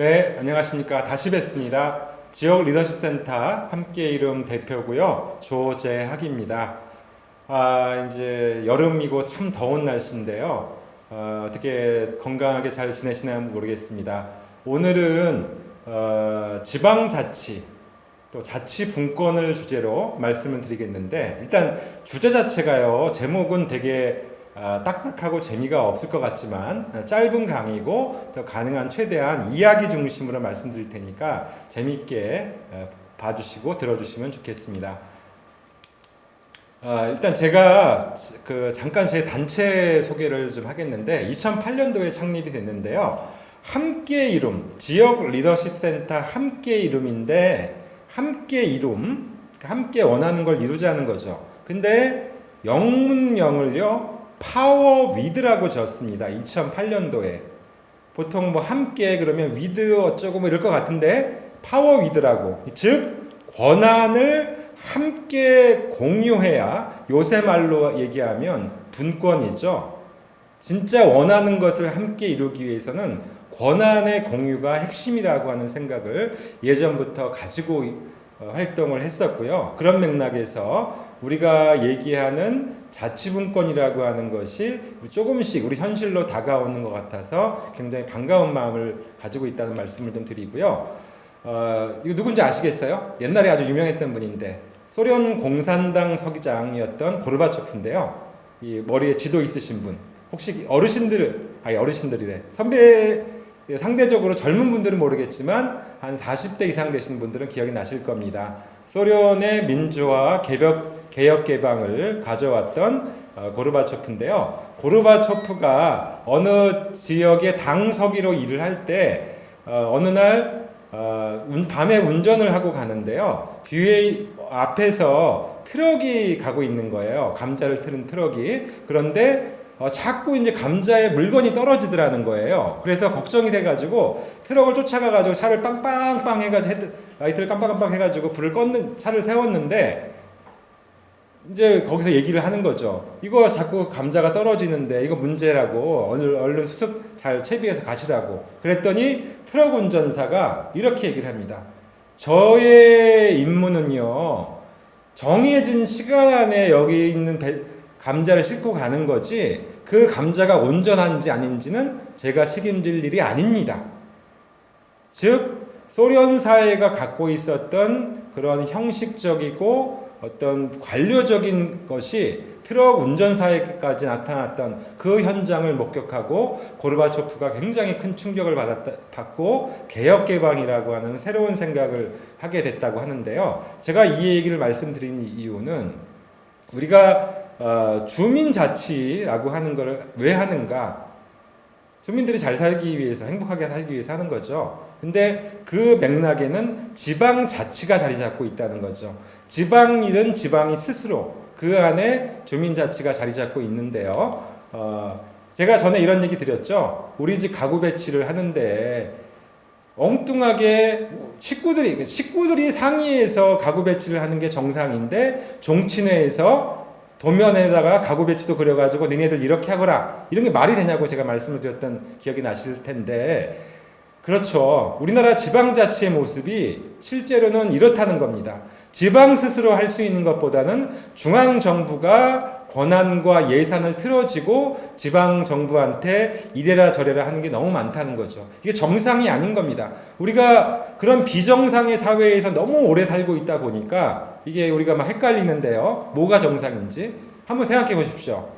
네, 안녕하십니까. 다시 뵙습니다. 지역 리더십 센터 함께 이름 대표고요. 조재학입니다. 아, 이제 여름이고 참 더운 날씨인데요. 어, 어떻게 건강하게 잘 지내시나 모르겠습니다. 오늘은 어, 지방자치 또 자치 분권을 주제로 말씀을 드리겠는데 일단 주제 자체가요 제목은 되게 아, 딱딱하고 재미가 없을 것 같지만 아, 짧은 강의고 더 가능한 최대한 이야기 중심으로 말씀드릴 테니까 재미있게 아, 봐주시고 들어주시면 좋겠습니다. 아, 일단 제가 그 잠깐 제 단체 소개를 좀 하겠는데 2008년도에 창립이 됐는데요. 함께 이룸 지역 리더십 센터 함께 이룸인데 함께 이룸 그러니까 함께 원하는 걸 이루자는 거죠. 근데 영문명을요 파워 위드라고 졌습니다. 2008년도에 보통 뭐 함께 그러면 위드 어쩌고 뭐 이럴 것 같은데 파워 위드라고 즉 권한을 함께 공유해야 요새 말로 얘기하면 분권이죠. 진짜 원하는 것을 함께 이루기 위해서는 권한의 공유가 핵심이라고 하는 생각을 예전부터 가지고 어, 활동을 했었고요. 그런 맥락에서 우리가 얘기하는 자치분권이라고 하는 것이 조금씩 우리 현실로 다가오는 것 같아서 굉장히 반가운 마음을 가지고 있다는 말씀을 좀 드리고요. 어, 이거 누군지 아시겠어요? 옛날에 아주 유명했던 분인데 소련 공산당 서기장이었던 고르바초프인데요. 이 머리에 지도 있으신 분. 혹시 어르신들, 아니 어르신들이래. 선배 상대적으로 젊은 분들은 모르겠지만 한 40대 이상 되신 분들은 기억이 나실 겁니다. 소련의 민주화 개벽 개혁 개방을 가져왔던 어, 고르바초프인데요. 고르바초프가 어느 지역의 당 서기로 일을 할 때 어, 어느 날 어, 운, 밤에 운전을 하고 가는데요. 뒤에 앞에서 트럭이 가고 있는 거예요. 감자를 트는 트럭이. 그런데 어, 자꾸 이제 감자에 물건이 떨어지더라는 거예요. 그래서 걱정이 돼가지고 트럭을 쫓아가가지고 차를 빵빵빵 해가지고 헤드, 라이트를 깜빡깜빡 해가지고 불을 껐는 차를 세웠는데 이제 거기서 얘기를 하는 거죠. 이거 자꾸 감자가 떨어지는데 이거 문제라고 얼른, 얼른 수습 잘 채비해서 가시라고. 그랬더니 트럭 운전사가 이렇게 얘기를 합니다. 저의 임무는요, 정해진 시간 안에 여기 있는 배, 감자를 싣고 가는 거지, 그 감자가 온전한지 아닌지는 제가 책임질 일이 아닙니다. 즉, 소련 사회가 갖고 있었던 그런 형식적이고 어떤 관료적인 것이 트럭 운전사에까지 나타났던 그 현장을 목격하고 고르바초프가 굉장히 큰 충격을 받았다, 받고 개혁 개방이라고 하는 새로운 생각을 하게 됐다고 하는데요. 제가 이 얘기를 말씀드린 이유는 우리가 어, 주민자치라고 하는 것을 왜 하는가? 주민들이 잘 살기 위해서 행복하게 살기 위해서 하는 거죠. 근데 그 맥락에는 지방 자치가 자리 잡고 있다는 거죠. 지방 일은 지방이 스스로 그 안에 주민 자치가 자리 잡고 있는데요. 어, 제가 전에 이런 얘기 드렸죠. 우리 집 가구 배치를 하는데 엉뚱하게 식구들이 식구들이 상의해서 가구 배치를 하는 게 정상인데 종친회에서 도면에다가 가구 배치도 그려가지고 니네들 이렇게 하거라 이런 게 말이 되냐고 제가 말씀을 드렸던 기억이 나실 텐데 그렇죠. 우리나라 지방자치의 모습이 실제로는 이렇다는 겁니다. 지방 스스로 할 수 있는 것보다는 중앙 정부가 권한과 예산을 틀어지고 지방 정부한테 이래라 저래라 하는 게 너무 많다는 거죠. 이게 정상이 아닌 겁니다. 우리가 그런 비정상의 사회에서 너무 오래 살고 있다 보니까 이게 우리가 막 헷갈리는데요. 뭐가 정상인지 한번 생각해 보십시오.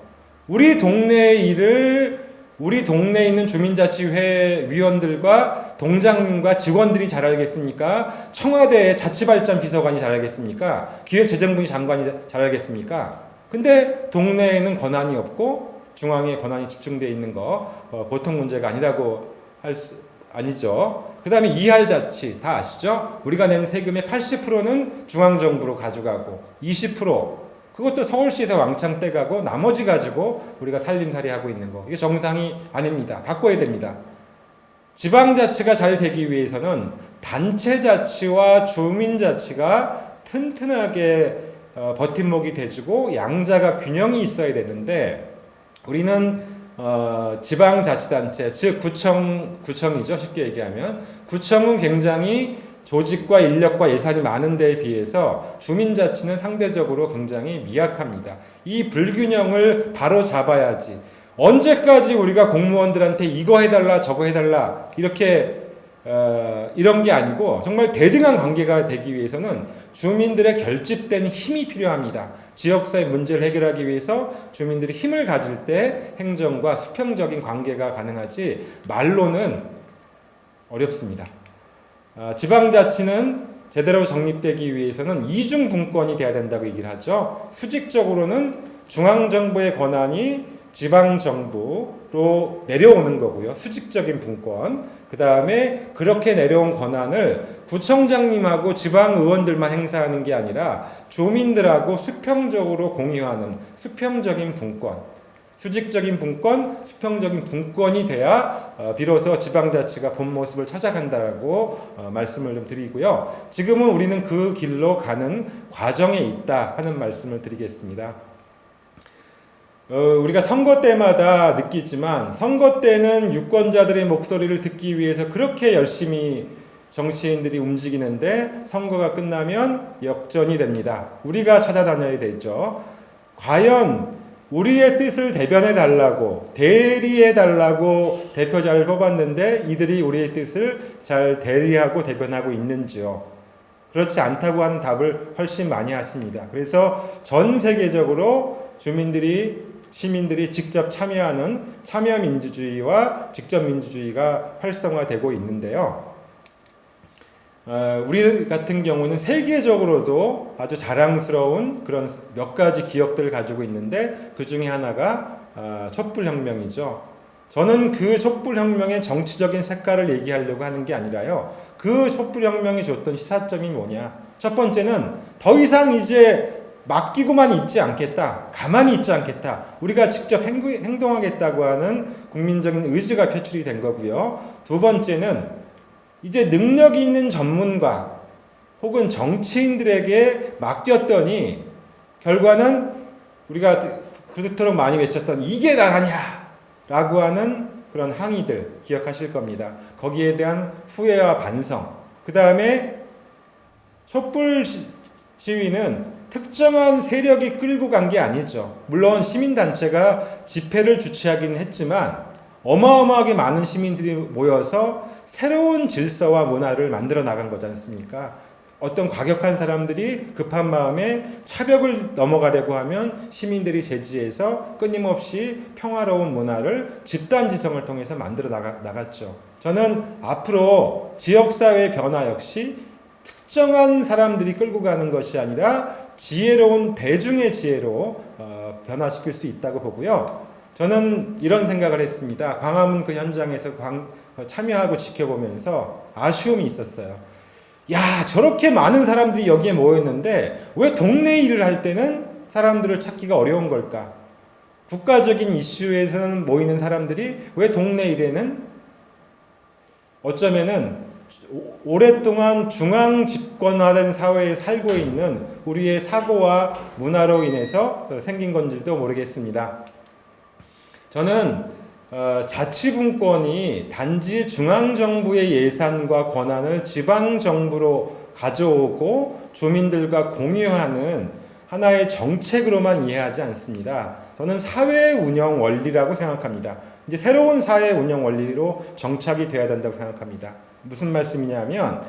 우리 동네 일을 우리 동네에 있는 주민자치회 위원들과 동장님과 직원들이 잘 알겠습니까? 청와대의 자치발전 비서관이 잘 알겠습니까? 기획재정부 장관이 잘 알겠습니까? 근데 동네에는 권한이 없고 중앙에 권한이 집중되어 있는 거 어, 보통 문제가 아니라고 할 수, 아니죠. 그 다음에 이할 자치 다 아시죠? 우리가 낸 세금의 80%는 중앙정부로 가져가고 20% 그것도 서울시에서 왕창 떼가고 나머지 가지고 우리가 살림살이 하고 있는 거 이게 정상이 아닙니다. 바꿔야 됩니다. 지방자치가 잘 되기 위해서는 단체자치와 주민자치가 튼튼하게 어, 버팀목이 돼주고 양자가 균형이 있어야 되는데 우리는 어, 지방자치단체, 즉 구청 구청이죠. 쉽게 얘기하면 구청은 굉장히 조직과 인력과 예산이 많은 데에 비해서 주민자치는 상대적으로 굉장히 미약합니다. 이 불균형을 바로 잡아야지. 언제까지 우리가 공무원들한테 이거 해달라 저거 해달라 이렇게 어, 이런 게 아니고 정말 대등한 관계가 되기 위해서는 주민들의 결집된 힘이 필요합니다. 지역사회 문제를 해결하기 위해서 주민들이 힘을 가질 때 행정과 수평적인 관계가 가능하지 말로는 어렵습니다. 아, 지방자치는 제대로 정립되기 위해서는 이중 분권이 돼야 된다고 얘기를 하죠. 수직적으로는 중앙정부의 권한이 지방정부 로 내려오는 거고요. 수직적인 분권. 그 다음에 그렇게 내려온 권한을 구청장님하고 지방 의원들만 행사하는 게 아니라 주민들하고 수평적으로 공유하는 수평적인 분권. 수직적인 분권, 수평적인 분권이 돼야 어, 비로소 지방자치가 본 모습을 찾아간다라고 어, 말씀을 좀 드리고요. 지금은 우리는 그 길로 가는 과정에 있다 하는 말씀을 드리겠습니다. 어, 우리가 선거 때마다 느끼지만 선거 때는 유권자들의 목소리를 듣기 위해서 그렇게 열심히 정치인들이 움직이는데 선거가 끝나면 역전이 됩니다. 우리가 찾아다녀야 되죠. 과연 우리의 뜻을 대변해 달라고 대리해 달라고 대표자를 뽑았는데 이들이 우리의 뜻을 잘 대리하고 대변하고 있는지요. 그렇지 않다고 하는 답을 훨씬 많이 하십니다. 그래서 전 세계적으로 주민들이 시민들이 직접 참여하는 참여 민주주의와 직접 민주주의가 활성화되고 있는데요. 어, 우리 같은 경우는 세계적으로도 아주 자랑스러운 그런 몇 가지 기억들을 가지고 있는데 그 중에 하나가 아, 촛불혁명이죠. 저는 그 촛불혁명의 정치적인 색깔을 얘기하려고 하는 게 아니라요. 그 촛불혁명이 줬던 시사점이 뭐냐. 첫 번째는 더 이상 이제 맡기고만 있지 않겠다. 가만히 있지 않겠다. 우리가 직접 행동하겠다고 하는 국민적인 의지가 표출이 된 거고요. 두 번째는 이제 능력 있는 전문가 혹은 정치인들에게 맡겼더니 결과는 우리가 그토록 많이 외쳤던 이게 나라냐 라고 하는 그런 항의들 기억하실 겁니다. 거기에 대한 후회와 반성. 그 다음에 촛불 시위는 특정한 세력이 끌고 간 게 아니죠. 물론 시민단체가 집회를 주최하기는 했지만 어마어마하게 많은 시민들이 모여서 새로운 질서와 문화를 만들어 나간 거지 않습니까? 어떤 과격한 사람들이 급한 마음에 차벽을 넘어가려고 하면 시민들이 제지해서 끊임없이 평화로운 문화를 집단지성을 통해서 만들어 나가, 나갔죠. 저는 앞으로 지역사회 변화 역시 특정한 사람들이 끌고 가는 것이 아니라 지혜로운 대중의 지혜로 어, 변화시킬 수 있다고 보고요. 저는 이런 생각을 했습니다. 광화문 그 현장에서 광, 참여하고 지켜보면서 아쉬움이 있었어요. 야, 저렇게 많은 사람들이 여기에 모였는데 왜 동네 일을 할 때는 사람들을 찾기가 어려운 걸까? 국가적인 이슈에서는 모이는 사람들이 왜 동네 일에는 어쩌면은 오랫동안 중앙 집권화된 사회에 살고 있는 우리의 사고와 문화로 인해서 생긴 건지도 모르겠습니다. 저는 어, 자치분권이 단지 중앙정부의 예산과 권한을 지방정부로 가져오고 주민들과 공유하는 하나의 정책으로만 이해하지 않습니다. 저는 사회 운영 원리라고 생각합니다. 이제 새로운 사회 운영 원리로 정착이 되어야 된다고 생각합니다. 무슨 말씀이냐면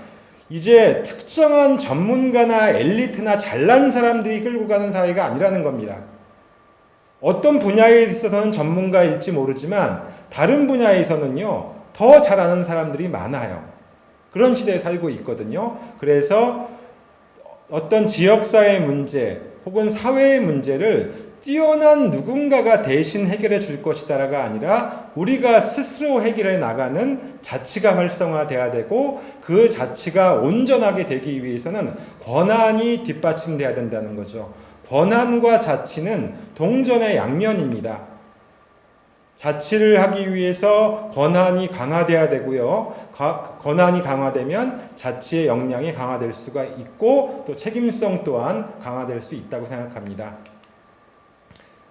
이제 특정한 전문가나 엘리트나 잘난 사람들이 끌고 가는 사회가 아니라는 겁니다. 어떤 분야에 있어서는 전문가일지 모르지만 다른 분야에서는요, 더 잘하는 사람들이 많아요. 그런 시대에 살고 있거든요. 그래서 어떤 지역사회 문제 혹은 사회의 문제를 뛰어난 누군가가 대신 해결해 줄 것이다라가 아니라 우리가 스스로 해결해 나가는 자치가 활성화돼야 되고 그 자치가 온전하게 되기 위해서는 권한이 뒷받침돼야 된다는 거죠. 권한과 자치는 동전의 양면입니다. 자치를 하기 위해서 권한이 강화돼야 되고요. 권한이 강화되면 자치의 역량이 강화될 수가 있고 또 책임성 또한 강화될 수 있다고 생각합니다.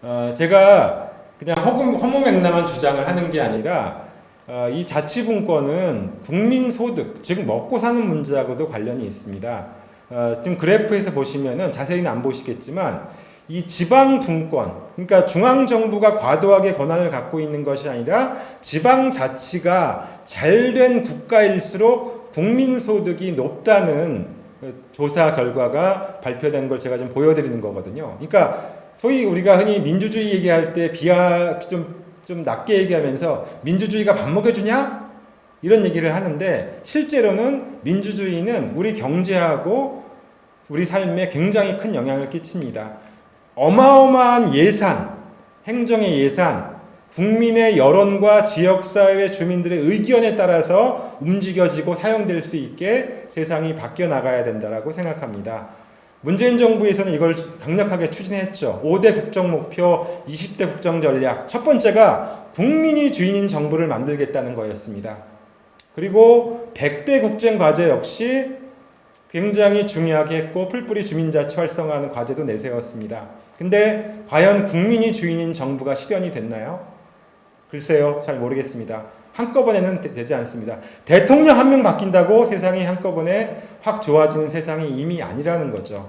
어, 제가 그냥 허무, 허무맹랑한 주장을 하는 게 아니라 어, 이 자치분권은 국민소득, 즉 먹고 사는 문제하고도 관련이 있습니다. 어, 지금 그래프에서 보시면은 자세히는 안 보시겠지만 이 지방 분권, 그러니까 중앙 정부가 과도하게 권한을 갖고 있는 것이 아니라 지방 자치가 잘 된 국가일수록 국민 소득이 높다는 그 조사 결과가 발표된 걸 제가 좀 보여드리는 거거든요. 그러니까 소위 우리가 흔히 민주주의 얘기할 때 비하 좀, 좀 낮게 얘기하면서 민주주의가 밥 먹여주냐? 이런 얘기를 하는데 실제로는 민주주의는 우리 경제하고 우리 삶에 굉장히 큰 영향을 끼칩니다. 어마어마한 예산, 행정의 예산, 국민의 여론과 지역사회 주민들의 의견에 따라서 움직여지고 사용될 수 있게 세상이 바뀌어 나가야 된다라고 생각합니다. 문재인 정부에서는 이걸 강력하게 추진했죠. 5대 국정 목표, 20대 국정 전략. 첫 번째가 국민이 주인인 정부를 만들겠다는 거였습니다. 그리고 100대 국정 과제 역시 굉장히 중요하게 했고 풀뿌리 주민자치 활성화하는 과제도 내세웠습니다. 근데 과연 국민이 주인인 정부가 실현이 됐나요? 글쎄요, 잘 모르겠습니다. 한꺼번에는 되, 지 않습니다. 대통령 한 명 바뀐다고 세상이 한꺼번에 확 좋아지는 세상이 이미 아니라는 거죠.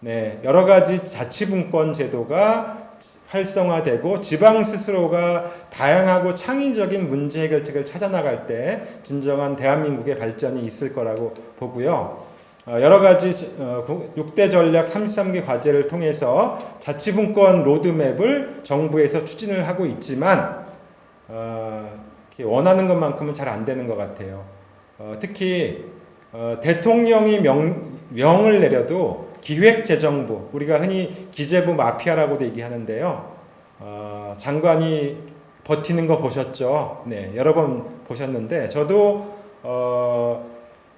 네, 여러 가지 자치분권 제도가 활성화되고 지방 스스로가 다양하고 창의적인 문제 해결책을 찾아 나갈 때 진정한 대한민국의 발전이 있을 거라고 보고요. 어, 여러 가지 6대 어, 전략 33개 과제를 통해서 자치분권 로드맵을 정부에서 추진을 하고 있지만 어, 원하는 것만큼은 잘 안 되는 것 같아요. 특히 대통령이 명, 명을 내려도 기획재정부 우리가 흔히 기재부 마피아라고도 얘기하는데요. 장관이 버티는 거 보셨죠? 네, 여러 번 보셨는데 저도 어,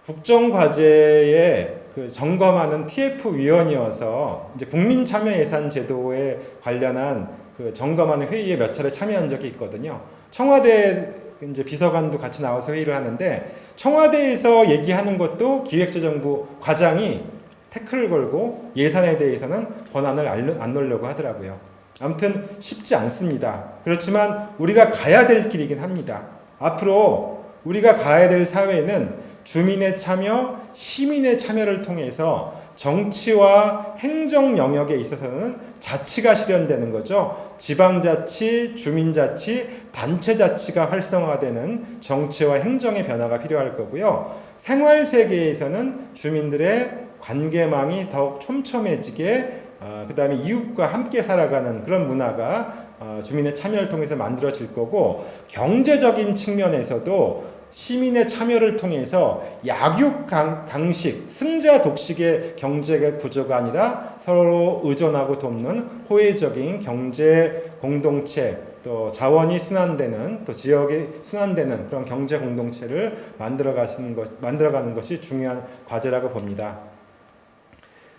국정과제에 그 점검하는 TF 위원이어서 이제 국민참여예산 제도에 관련한 그 점검하는 회의에 몇 차례 참여한 적이 있거든요. 청와대 이제 비서관도 같이 나와서 회의를 하는데 청와대에서 얘기하는 것도 기획재정부 과장이 태클을 걸고 예산에 대해서는 권한을 안 놓으려고 하더라고요. 아무튼 쉽지 않습니다. 그렇지만 우리가 가야 될 길이긴 합니다. 앞으로 우리가 가야 될 사회는 주민의 참여, 시민의 참여를 통해서 정치와 행정 영역에 있어서는 자치가 실현되는 거죠. 지방자치, 주민자치, 단체자치가 활성화되는 정치와 행정의 변화가 필요할 거고요. 생활 세계에서는 주민들의 관계망이 더욱 촘촘해지게 어, 그 다음에 이웃과 함께 살아가는 그런 문화가 어, 주민의 참여를 통해서 만들어질 거고 경제적인 측면에서도 시민의 참여를 통해서 약육 강식, 승자 독식의 경제 구조가 아니라 서로 의존하고 돕는 호혜적인 경제 공동체 또 자원이 순환되는 또 지역이 순환되는 그런 경제 공동체를 만들어 가시는 것 만들어가는 것이 중요한 과제라고 봅니다.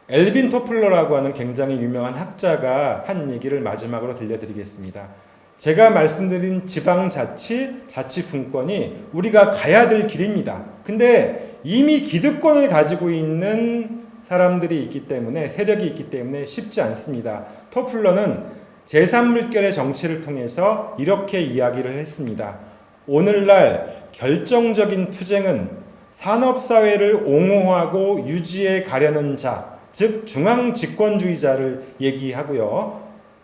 엘빈 토플러라고 하는 굉장히 유명한 학자가 한 얘기를 마지막으로 들려드리겠습니다. 제가 말씀드린 지방자치, 자치분권이 우리가 가야 될 길입니다. 근데 이미 기득권을 가지고 있는 사람들이 있기 때문에, 세력이 있기 때문에 쉽지 않습니다. 토플러는 제3물결의 정치를 통해서 이렇게 이야기를 했습니다. 오늘날 결정적인 투쟁은 산업사회를 옹호하고 유지해 가려는 자, 즉 중앙 집권주의자를 얘기하고요.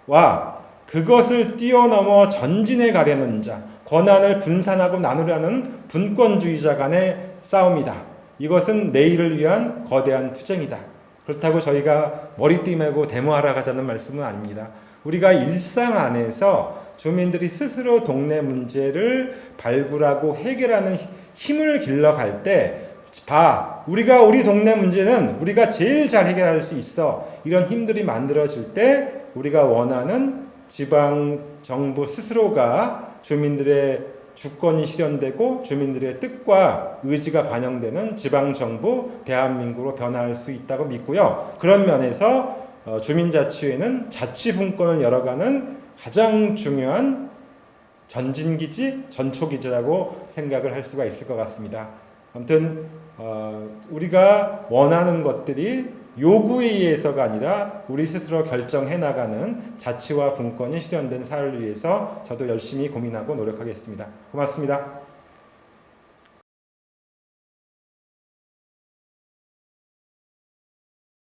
와 그것을 뛰어넘어 전진해 가려는 자, 권한을 분산하고 나누려는 분권주의자 간의 싸움이다. 이것은 내일을 위한 거대한 투쟁이다. 그렇다고 저희가 머리띠 메고 데모하러 가자는 말씀은 아닙니다. 우리가 일상 안에서 주민들이 스스로 동네 문제를 발굴하고 해결하는 힘을 길러갈 때, 봐, 우리가 우리 동네 문제는 우리가 제일 잘 해결할 수 있어. 이런 힘들이 만들어질 때 우리가 원하는 지방 정부 스스로가 주민들의 주권이 실현되고 주민들의 뜻과 의지가 반영되는 지방 정부 대한민국으로 변화할 수 있다고 믿고요. 그런 면에서 어, 주민자치회는 자치분권을 열어가는 가장 중요한 전진기지, 전초기지라고 생각을 할 수가 있을 것 같습니다. 아무튼 어, 우리가 원하는 것들이 요구에 의해서가 아니라 우리 스스로 결정해 나가는 자치와 분권이 실현된 사회를 위해서 저도 열심히 고민하고 노력하겠습니다. 고맙습니다.